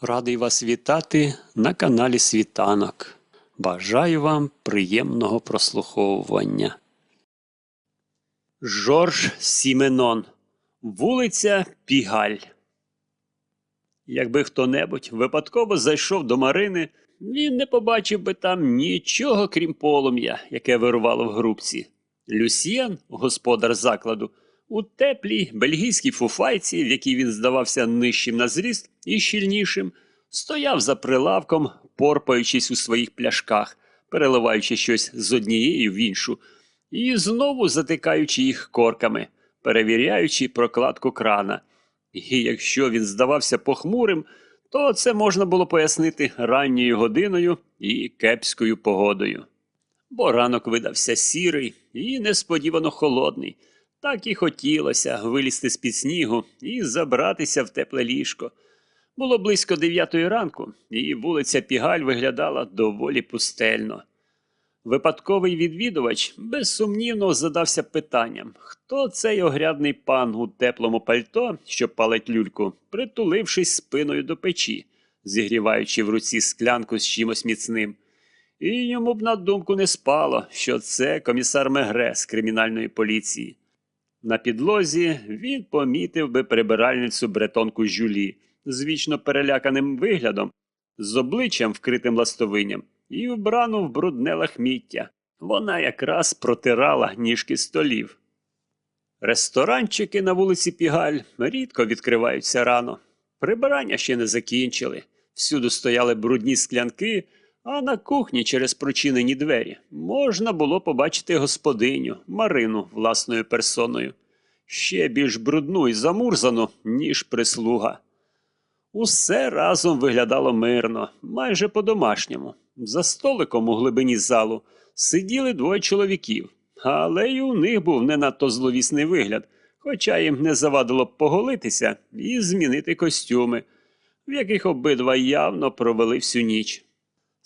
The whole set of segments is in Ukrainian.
Радий вас вітати на каналі Світанок. Бажаю вам приємного прослуховування. Жорж Сіменон. Вулиця Пігаль. Якби хто-небудь випадково зайшов до Марини, він не побачив би там нічого, крім полум'я, яке вирувало в грубці. Люсьєн, господар закладу, у теплій бельгійській фуфайці, в якій він здавався нижчим на зріст і щільнішим, стояв за прилавком, порпаючись у своїх пляшках, переливаючи щось з однієї в іншу, і знову затикаючи їх корками, перевіряючи прокладку крана. І якщо він здавався похмурим, то це можна було пояснити ранньою годиною і кепською погодою. Бо ранок видався сірий і несподівано холодний. Так і хотілося вилізти з-під снігу і забратися в тепле ліжко. Було близько дев'ятої ранку, і вулиця Пігаль виглядала доволі пустельно. Випадковий відвідувач безсумнівно задався питанням, хто цей огрядний пан у теплому пальто, що палить люльку, притулившись спиною до печі, зігріваючи в руці склянку з чимось міцним. І йому б на думку не спало, що це комісар Мегре з кримінальної поліції. На підлозі він помітив би прибиральницю бретонку Жюлі з вічно переляканим виглядом, з обличчям вкритим ластовинням і вбрану в брудне лахміття. Вона якраз протирала ніжки столів. Ресторанчики на вулиці Пігаль рідко відкриваються рано. Прибирання ще не закінчили. Всюди стояли брудні склянки, а на кухні через прочинені двері можна було побачити господиню Марину власною персоною. Ще більш брудну і замурзану, ніж прислуга. Усе разом виглядало мирно, майже по-домашньому. За столиком у глибині залу сиділи двоє чоловіків, але й у них був не надто зловісний вигляд, хоча їм не завадило б поголитися і змінити костюми, в яких обидва явно провели всю ніч.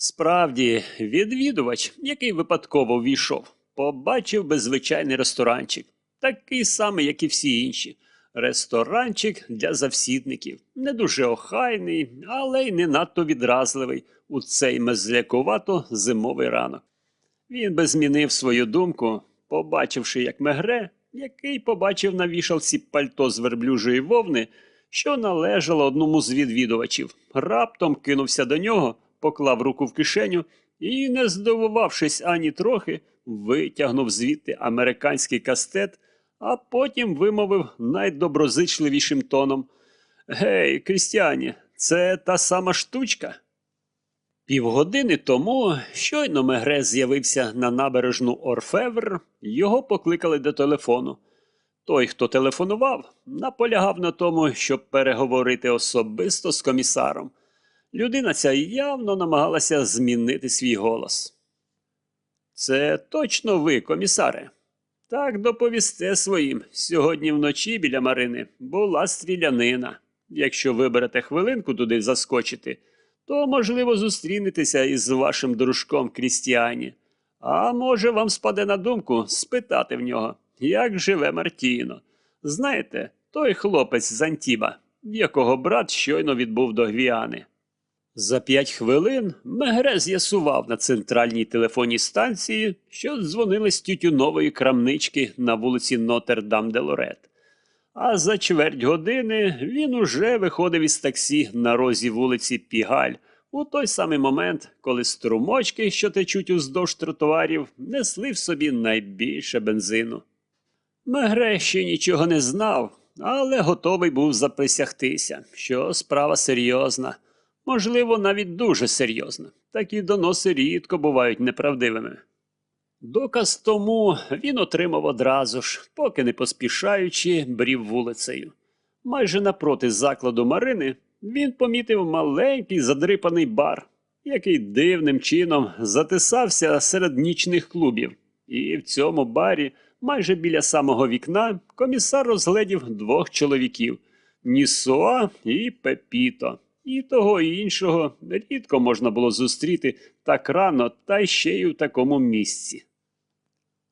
Справді, відвідувач, який випадково ввійшов, побачив беззвичайний ресторанчик, такий самий, як і всі інші. Ресторанчик для завсідників, не дуже охайний, але й не надто відразливий у цей мезлякувато зимовий ранок. Він би змінив свою думку, побачивши, як мегре, який побачив на вішалці пальто з верблюжої вовни, що належало одному з відвідувачів, раптом кинувся до нього, поклав руку в кишеню і, не здивувавшись ані трохи, витягнув звідти американський кастет а потім вимовив найдоброзичливішим тоном Гей, Крістіані, це та сама штучка. Півгодини тому щойно Мегре з'явився на набережну Орфевр, його покликали до телефону. Той, хто телефонував, наполягав на тому, щоб переговорити особисто з комісаром. Людина ця явно намагалася змінити свій голос. Це точно ви, комісаре. Так доповісте своїм. Сьогодні вночі біля Марини була стрілянина. Якщо виберете хвилинку туди заскочити, то, можливо, зустрінетеся із вашим дружком Крістіані. А може, вам спаде на думку спитати в нього, як живе Мартіно. Знаєте, той хлопець з Антіба, якого брат щойно відбув до Гвіани. За п'ять хвилин Мегре з'ясував на центральній телефонній станції, що дзвонили з тютюнової крамнички на вулиці Нотр-Дам-де-Лорет. А за чверть години він уже виходив із таксі на розі вулиці Пігаль у той самий момент, коли струмочки, що течуть уздовж тротуарів, несли в собі найбільше бензину. Мегре ще нічого не знав, але готовий був заприсягтися, що справа серйозна. Можливо, навіть дуже серйозно. Такі доноси рідко бувають неправдивими. Доказ тому він отримав одразу ж, поки не поспішаючи, брів вулицею. Майже напроти закладу Марини він помітив маленький задрипаний бар, який дивним чином затисався серед нічних клубів. І в цьому барі, майже біля самого вікна, комісар розгледів двох чоловіків Нісоа і Пепіто. І того і іншого рідко можна було зустріти так рано та ще й у такому місці.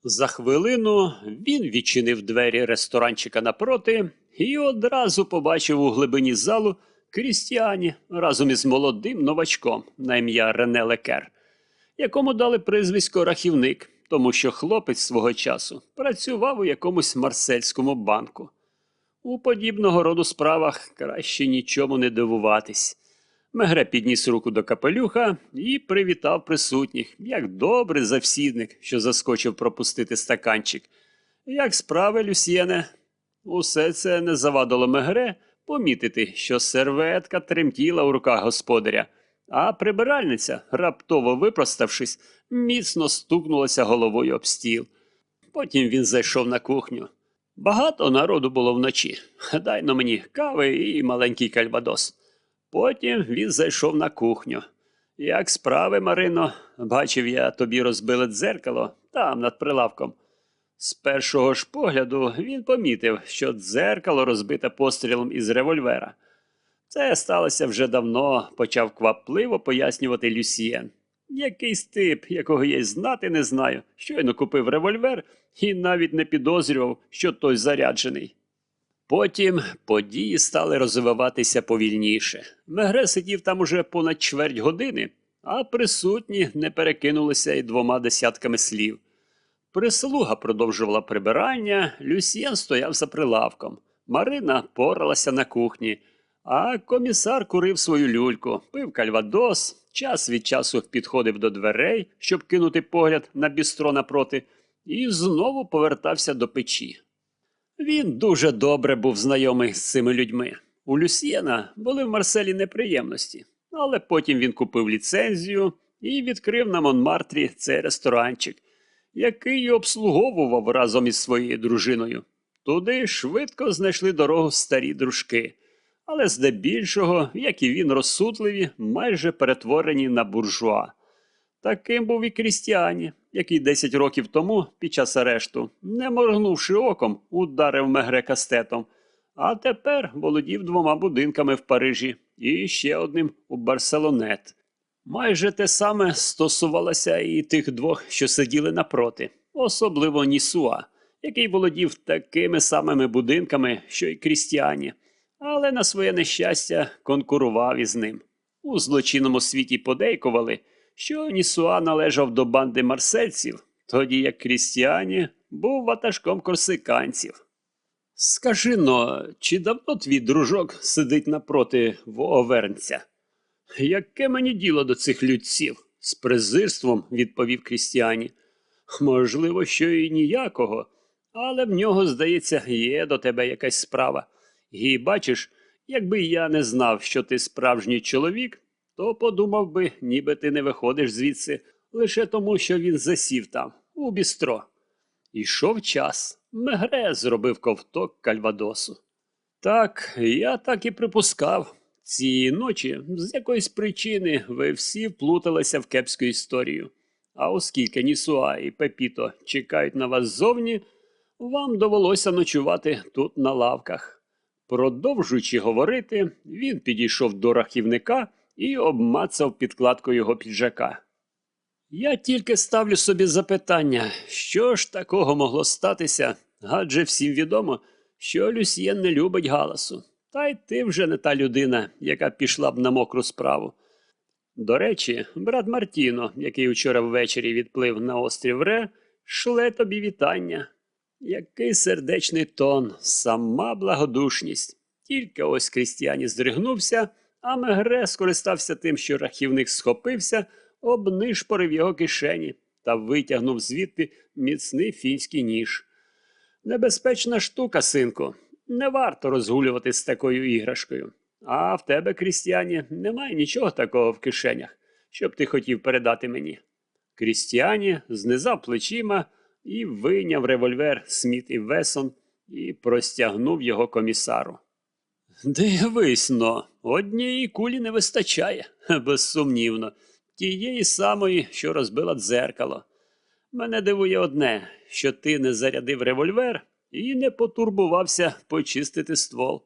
За хвилину він відчинив двері ресторанчика напроти і одразу побачив у глибині залу Крістіані разом із молодим новачком на ім'я Рене Лекер, якому дали прізвисько рахівник, тому що хлопець свого часу працював у якомусь марсельському банку. У подібного роду справах краще нічому не дивуватись. Мегре підніс руку до капелюха і привітав присутніх, як добрий завсідник, що заскочив пропустити стаканчик. Як справи, Люсьєне? Усе це не завадило Мегре помітити, що серветка тремтіла у руках господаря, а прибиральниця, раптово випроставшись, міцно стукнулася головою об стіл. Потім він зайшов на кухню. Багато народу було вночі. Дай но мені кави і маленький кальбадос. Потім він зайшов на кухню. Як справи, Марино, бачив я тобі розбили дзеркало там над прилавком. З першого ж погляду він помітив, що дзеркало розбите пострілом із револьвера. Це сталося вже давно, почав квапливо пояснювати Люсієн. Якийсь тип, якого я й знати не знаю, щойно купив револьвер і навіть не підозрював, що той заряджений. Потім події стали розвиватися повільніше. Мегре сидів там уже понад чверть години, а присутні не перекинулися й двома десятками слів. Прислуга продовжувала прибирання, Люсьєн стояв за прилавком. Марина поралася на кухні, а комісар курив свою люльку, пив кальвадос, час від часу підходив до дверей, щоб кинути погляд на бістро напроти, і знову повертався до печі. Він дуже добре був знайомий з цими людьми. У Люсьєна були в Марселі неприємності, але потім він купив ліцензію і відкрив на Монмартрі цей ресторанчик, який обслуговував разом із своєю дружиною. Туди швидко знайшли дорогу старі дружки, але здебільшого, як і він, розсудливі, майже перетворені на буржуа. Таким був і Крістіані, який 10 років тому, під час арешту, не моргнувши оком, ударив мегре кастетом, а тепер володів двома будинками в Парижі і ще одним у Барселонет. Майже те саме стосувалося і тих двох, що сиділи напроти, особливо Нісуа, який володів такими самими будинками, що й Крістіані, але на своє нещастя конкурував із ним. У злочинному світі подейкували, що Нісуа належав до банди марсельців, тоді як Крістіані був ватажком корсиканців. Скажи но, чи давно твій дружок сидить напроти воовернця? Яке мені діло до цих людців? з презирством відповів Крістіані. Можливо, що і ніякого, але в нього, здається, є до тебе якась справа. І бачиш, якби я не знав, що ти справжній чоловік, то подумав би, ніби ти не виходиш звідси лише тому, що він засів там, у бістро. Ішов час. Мегре зробив ковток кальвадосу. Так, я так і припускав. Цієї ночі з якоїсь причини ви всі вплуталися в кепську історію. А оскільки Нісуа і Пепіто чекають на вас ззовні, вам довелося ночувати тут на лавках. Продовжуючи говорити, він підійшов до рахівника і обмацав підкладку його піджака. Я тільки ставлю собі запитання, що ж такого могло статися, адже всім відомо, що Люсьєн не любить галасу. Та й ти вже не та людина, яка пішла б на мокру справу. До речі, брат Мартіно, який вчора ввечері відплив на острів Ре, шле тобі вітання. Який сердечний тон, сама благодушність. Тільки ось Крістіані здригнувся, а Мегре скористався тим, що рахівник схопився, обнишпорив його кишені та витягнув звідти міцний фінський ніж. Небезпечна штука, синку. Не варто розгулювати з такою іграшкою. А в тебе, Крістіані, немає нічого такого в кишенях, щоб ти хотів передати мені. Крістіані знизав плечима і вийняв револьвер Сміт і Весон і простягнув його комісару. Дивись но, однієї кулі не вистачає, безсумнівно, тієї самої, що розбила дзеркало. Мене дивує одне, що ти не зарядив револьвер і не потурбувався почистити ствол.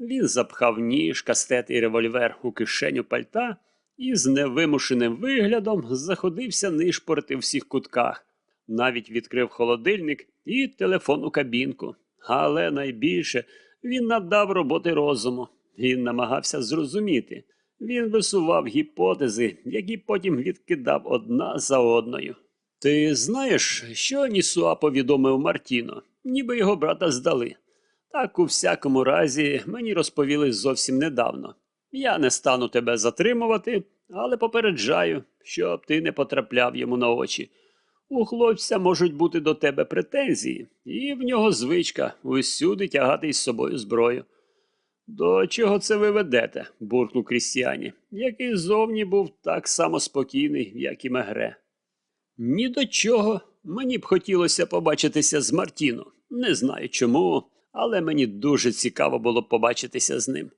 Він запхав ніж, кастет і револьвер у кишеню пальта і з невимушеним виглядом заходився нишпорити в всіх кутках. Навіть відкрив холодильник і телефонну кабінку. Але найбільше він надав роботи розуму. Він намагався зрозуміти. Він висував гіпотези, які потім відкидав одна за одною. Ти знаєш, що Нісуа повідомив Мартіно, ніби його брата здали. Так у всякому разі мені розповіли зовсім недавно. Я не стану тебе затримувати, але попереджаю, щоб ти не потрапляв йому на очі. У хлопця можуть бути до тебе претензії, і в нього звичка усюди тягати із собою зброю. До чого це ви ведете? буркнув Крістіані, який зовні був так само спокійний, як і Мегре. Ні до чого. Мені б хотілося побачитися з Мартіно. Не знаю чому, але мені дуже цікаво було побачитися з ним.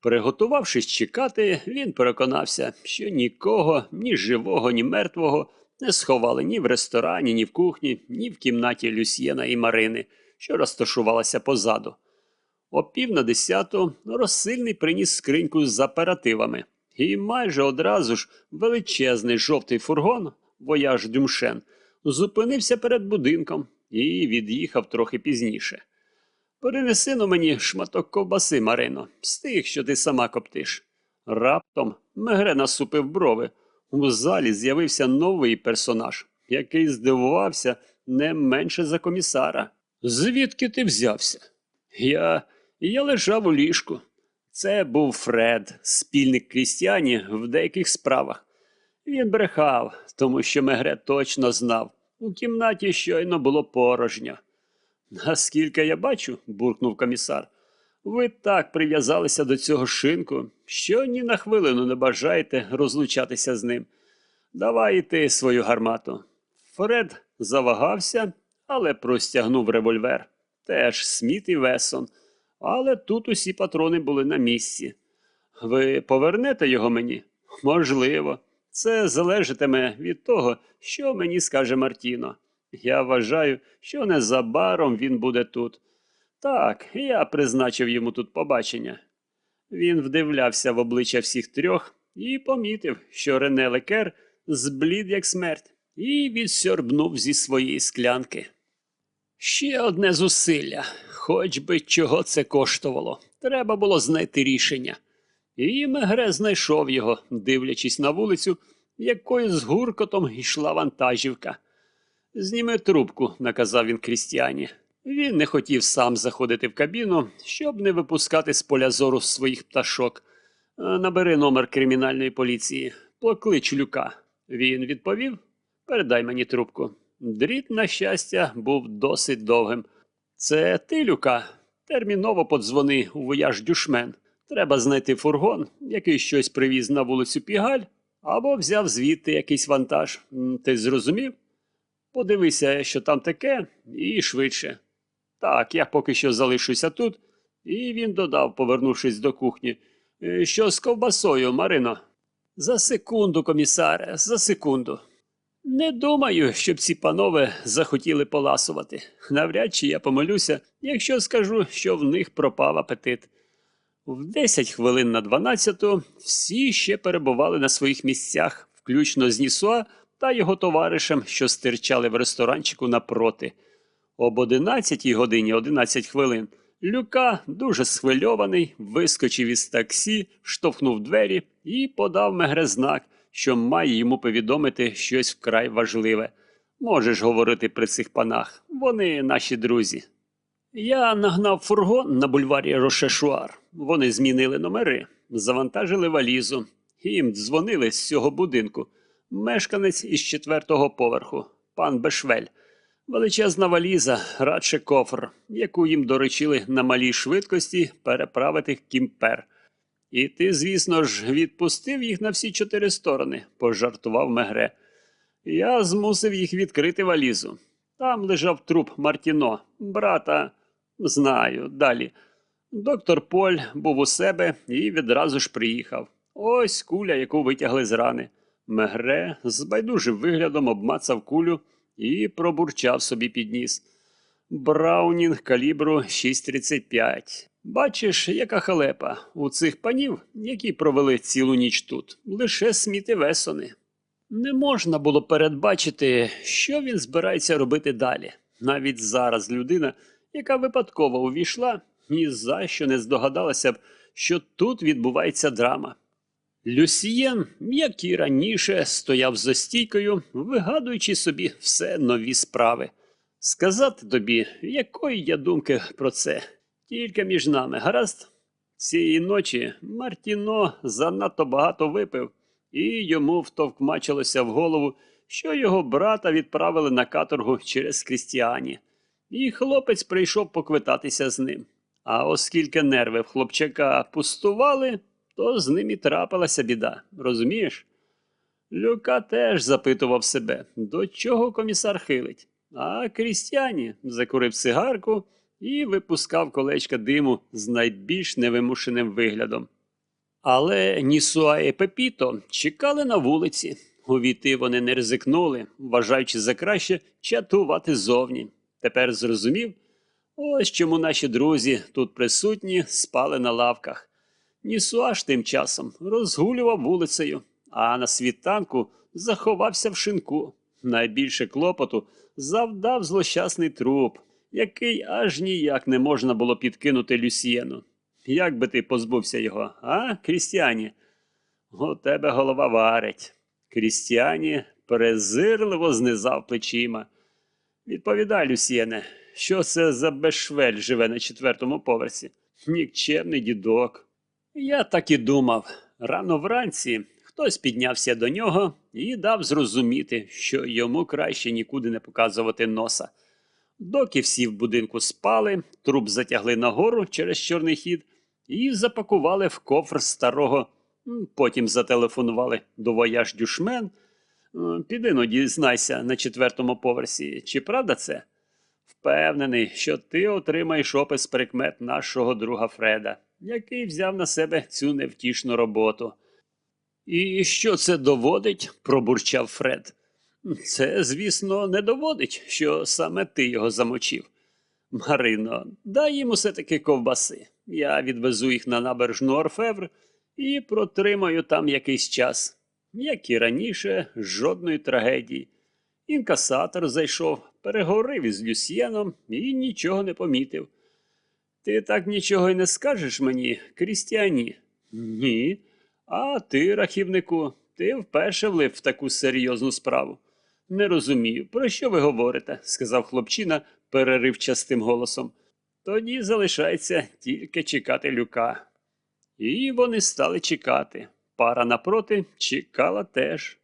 Приготувавшись чекати, він переконався, що нікого, ні живого, ні мертвого, не сховали ні в ресторані, ні в кухні, ні в кімнаті Люсьєна і Марини, що розташувалася позаду. О пів на десяту розсильний приніс скриньку з аперативами, і майже одразу ж величезний жовтий фургон, вояж Дюмшен, зупинився перед будинком і від'їхав трохи пізніше. Перенеси но мені шматок ковбаси, Марино, з тих, що ти сама коптиш. Раптом Мегре насупив брови. У залі з'явився новий персонаж, який здивувався не менше за комісара. Звідки ти взявся? Я. Я лежав у ліжку. Це був Фред, спільник Крістіані в деяких справах. Він брехав, тому що Мегре точно знав. У кімнаті щойно було порожньо. Наскільки я бачу, буркнув комісар, ви так прив'язалися до цього шинку, що ні на хвилину не бажаєте розлучатися з ним. Давай і свою гармату. Фред завагався, але простягнув револьвер. Теж Сміт і Весон. Але тут усі патрони були на місці. Ви повернете його мені? Можливо. Це залежатиме від того, що мені скаже Мартіно. Я вважаю, що незабаром він буде тут. Так, я призначив йому тут побачення. Він вдивлявся в обличчя всіх трьох і помітив, що Рене Лекер зблід як смерть, і відсьорбнув зі своєї склянки. Ще одне зусилля, хоч би чого це коштувало. Треба було знайти рішення. І Мегре знайшов його, дивлячись на вулицю, якою з гуркотом йшла вантажівка. Зніми трубку, наказав він Крістіані. Він не хотів сам заходити в кабіну, щоб не випускати з поля зору своїх пташок. «Е, Набери номер кримінальної поліції, поклич люка. Він відповів: Передай мені трубку. Дріт, на щастя, був досить довгим. Це ти, Люка? Терміново подзвони у вояж дюшмен. Треба знайти фургон, який щось привіз на вулицю Пігаль, або взяв звідти якийсь вантаж. Ти зрозумів? Подивися, що там таке, і швидше. Так, я поки що залишуся тут. І він додав, повернувшись до кухні. «Е, Що з ковбасою, Марино? За секунду, комісаре, за секунду. Не думаю, щоб ці панове захотіли поласувати. Навряд чи я помилюся, якщо скажу, що в них пропав апетит. В 10 хвилин на 12 всі ще перебували на своїх місцях, включно з Нісуа та його товаришем, що стирчали в ресторанчику напроти. Об 11 годині 11 хвилин Люка, дуже схвильований, вискочив із таксі, штовхнув двері і подав Мегре знак, що має йому повідомити щось вкрай важливе. Можеш говорити при цих панах, вони наші друзі. Я нагнав фургон на бульварі Рошешуар. Вони змінили номери, завантажили валізу. Їм дзвонили з цього будинку. Мешканець із четвертого поверху, пан Бешвель. Величезна валіза, радше кофр, яку їм доручили на малій швидкості переправити кімпер. І ти, звісно ж, відпустив їх на всі чотири сторони, пожартував Мегре. Я змусив їх відкрити валізу. Там лежав труп Мартіно, брата. Знаю, далі. Доктор Поль був у себе і відразу ж приїхав. Ось куля, яку витягли з рани. Мегре з байдужим виглядом обмацав кулю і пробурчав собі під ніс. Браунінг калібру 6,35. Бачиш, яка халепа у цих панів, які провели цілу ніч тут, лише сміти весони. Не можна було передбачити, що він збирається робити далі. Навіть зараз людина, яка випадково увійшла, ні за що не здогадалася б, що тут відбувається драма. Люсієн, як і раніше, стояв за стійкою, вигадуючи собі все нові справи. Сказати тобі, якої я думки про це, тільки між нами, гаразд? Цієї ночі Мартіно занадто багато випив, і йому втовкмачилося в голову, що його брата відправили на каторгу через Крістіані. І хлопець прийшов поквитатися з ним. А оскільки нерви в хлопчака пустували, то з ним і трапилася біда, розумієш? Люка теж запитував себе, до чого комісар хилить. А Крістіані закурив цигарку і випускав колечка диму з найбільш невимушеним виглядом. Але Нісуа і Пепіто чекали на вулиці. Увійти вони не ризикнули, вважаючи за краще чатувати зовні. Тепер зрозумів, ось чому наші друзі тут присутні спали на лавках. Нісуаш тим часом розгулював вулицею, а на світанку заховався в шинку. Найбільше клопоту завдав злощасний труп, який аж ніяк не можна було підкинути Люсьєну. Як би ти позбувся його, а, Крістіані? У тебе голова варить. Крістіані презирливо знизав плечима. Відповідай, Люсьєне, що це за безшвель живе на четвертому поверсі? Нікчемний дідок. Я так і думав. Рано вранці хтось піднявся до нього і дав зрозуміти, що йому краще нікуди не показувати носа. Доки всі в будинку спали, труп затягли нагору через чорний хід і запакували в кофр старого. Потім зателефонували до вояж дюшмен. Піди ну, дізнайся на четвертому поверсі, чи правда це? Впевнений, що ти отримаєш опис прикмет нашого друга Фреда, який взяв на себе цю невтішну роботу. І що це доводить? пробурчав Фред. Це, звісно, не доводить, що саме ти його замочив. Марино, дай їм усе таки ковбаси. Я відвезу їх на набережну Орфевр і протримаю там якийсь час. Як і раніше, жодної трагедії. Інкасатор зайшов, переговорив із Люсьєном і нічого не помітив. Ти так нічого й не скажеш мені, Крістіані? Ні. А ти, рахівнику, ти вперше влив в таку серйозну справу. Не розумію, про що ви говорите, сказав хлопчина переривчастим голосом. Тоді залишається тільки чекати люка. І вони стали чекати. Пара напроти чекала теж.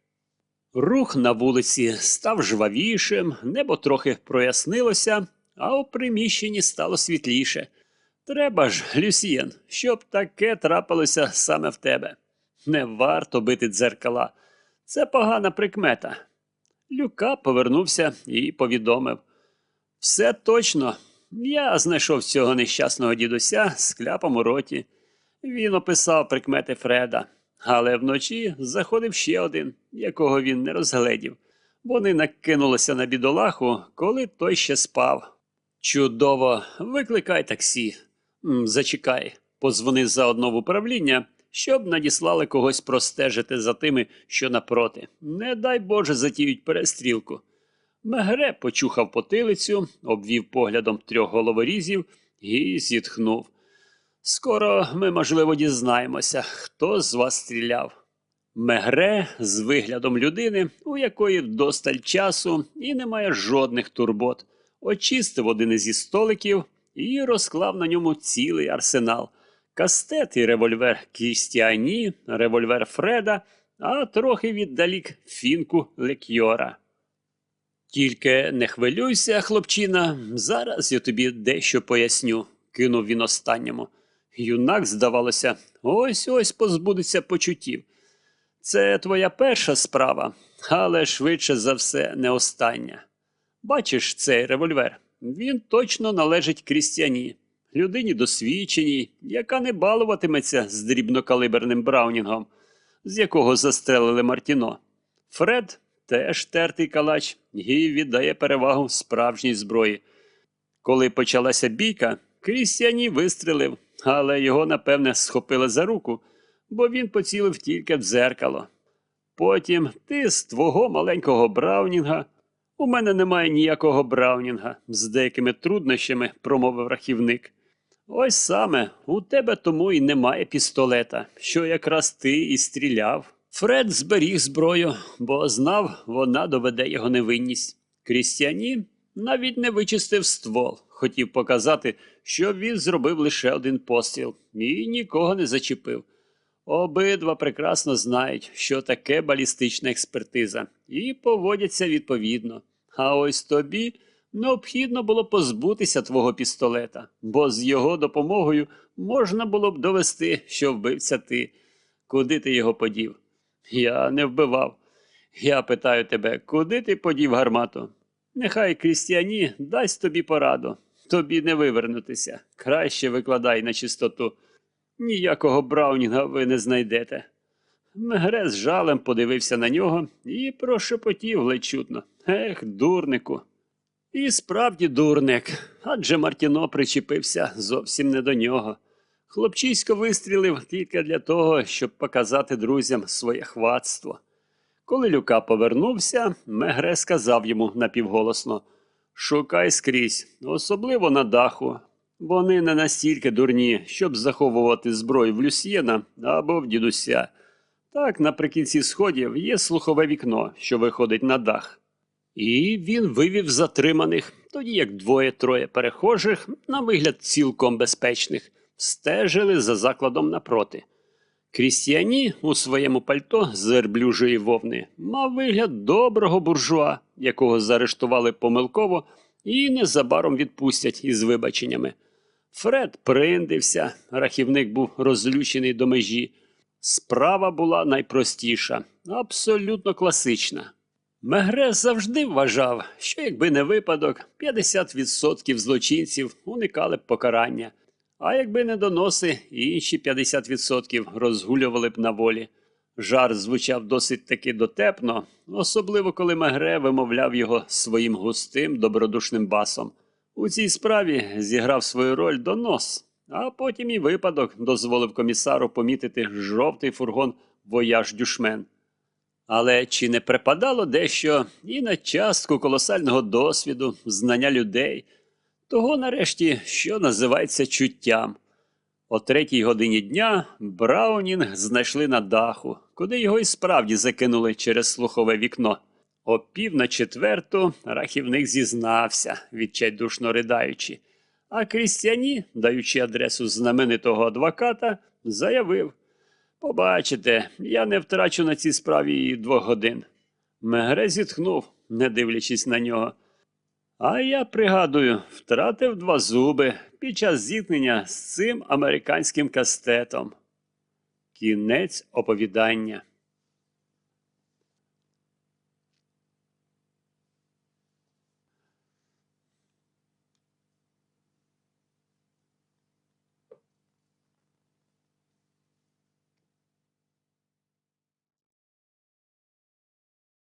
Рух на вулиці став жвавішим, небо трохи прояснилося, а у приміщенні стало світліше. Треба ж, Люсьєн, щоб таке трапилося саме в тебе. Не варто бити дзеркала. Це погана прикмета. Люка повернувся і повідомив. Все точно. Я знайшов цього нещасного дідуся з кляпом у роті. Він описав прикмети Фреда, але вночі заходив ще один, якого він не розгледів. Вони накинулися на бідолаху, коли той ще спав. Чудово, викликай таксі. Зачекай, позвони заодно в управління, щоб надіслали когось простежити за тими, що напроти. Не дай Боже затіють перестрілку. Мегре почухав потилицю, обвів поглядом трьох головорізів і зітхнув. Скоро ми, можливо, дізнаємося, хто з вас стріляв. Мегре з виглядом людини, у якої вдосталь часу і немає жодних турбот, очистив один із столиків і розклав на ньому цілий арсенал. Кастет і револьвер Кістіані, револьвер Фреда, а трохи віддалік фінку Лекьора. Тільки не хвилюйся, хлопчина, зараз я тобі дещо поясню, кинув він останньому. Юнак, здавалося, ось ось позбудеться почуттів. Це твоя перша справа, але швидше за все не остання. Бачиш цей револьвер? Він точно належить крістяні, людині досвідченій, яка не балуватиметься з дрібнокалиберним браунінгом, з якого застрелили Мартіно. Фред теж тертий калач і віддає перевагу справжній зброї. Коли почалася бійка, Крістіані вистрелив, але його, напевне, схопили за руку, бо він поцілив тільки в дзеркало. Потім ти з твого маленького Браунінга. У мене немає ніякого Браунінга, з деякими труднощами, промовив рахівник. Ось саме, у тебе тому і немає пістолета, що якраз ти і стріляв. Фред зберіг зброю, бо знав, вона доведе його невинність. Крістіані навіть не вичистив ствол, хотів показати, що він зробив лише один постріл і нікого не зачепив. Обидва прекрасно знають, що таке балістична експертиза, і поводяться відповідно. А ось тобі необхідно було позбутися твого пістолета, бо з його допомогою можна було б довести, що вбивця ти. Куди ти його подів? Я не вбивав. Я питаю тебе, куди ти подів гармату? Нехай крістіані дасть тобі пораду. Тобі не вивернутися. Краще викладай на чистоту. Ніякого Браунінга ви не знайдете. Мегре з жалем подивився на нього і прошепотів ледь чутно. Ех, дурнику. І справді дурник, адже Мартіно причепився зовсім не до нього. Хлопчисько вистрілив тільки для того, щоб показати друзям своє хватство. Коли Люка повернувся, Мегре сказав йому напівголосно Шукай скрізь, особливо на даху. Вони не настільки дурні, щоб заховувати зброю в Люсьєна або в дідуся. Так, наприкінці сходів є слухове вікно, що виходить на дах. І він вивів затриманих, тоді як двоє-троє перехожих, на вигляд цілком безпечних, стежили за закладом напроти. Крістіані у своєму пальто з верблюжої вовни мав вигляд доброго буржуа, якого заарештували помилково і незабаром відпустять із вибаченнями. Фред приндився, рахівник був розлючений до межі. Справа була найпростіша, абсолютно класична. Мегре завжди вважав, що якби не випадок, 50% злочинців уникали б покарання, а якби не доноси, інші 50% розгулювали б на волі. Жарт звучав досить таки дотепно, особливо коли Мегре вимовляв його своїм густим, добродушним басом. У цій справі зіграв свою роль донос, а потім і випадок дозволив комісару помітити жовтий фургон вояж дюшмен. Але чи не припадало дещо і на частку колосального досвіду, знання людей, того нарешті, що називається чуттям. О третій годині дня Браунінг знайшли на даху, куди його і справді закинули через слухове вікно. О пів на четверту рахівник зізнався, відчайдушно ридаючи, а Крістіані, даючи адресу знаменитого адвоката, заявив Побачите, я не втрачу на цій справі і двох годин. Мегре зітхнув, не дивлячись на нього. А я пригадую, втратив два зуби під час зіткнення з цим американським кастетом. Кінець оповідання.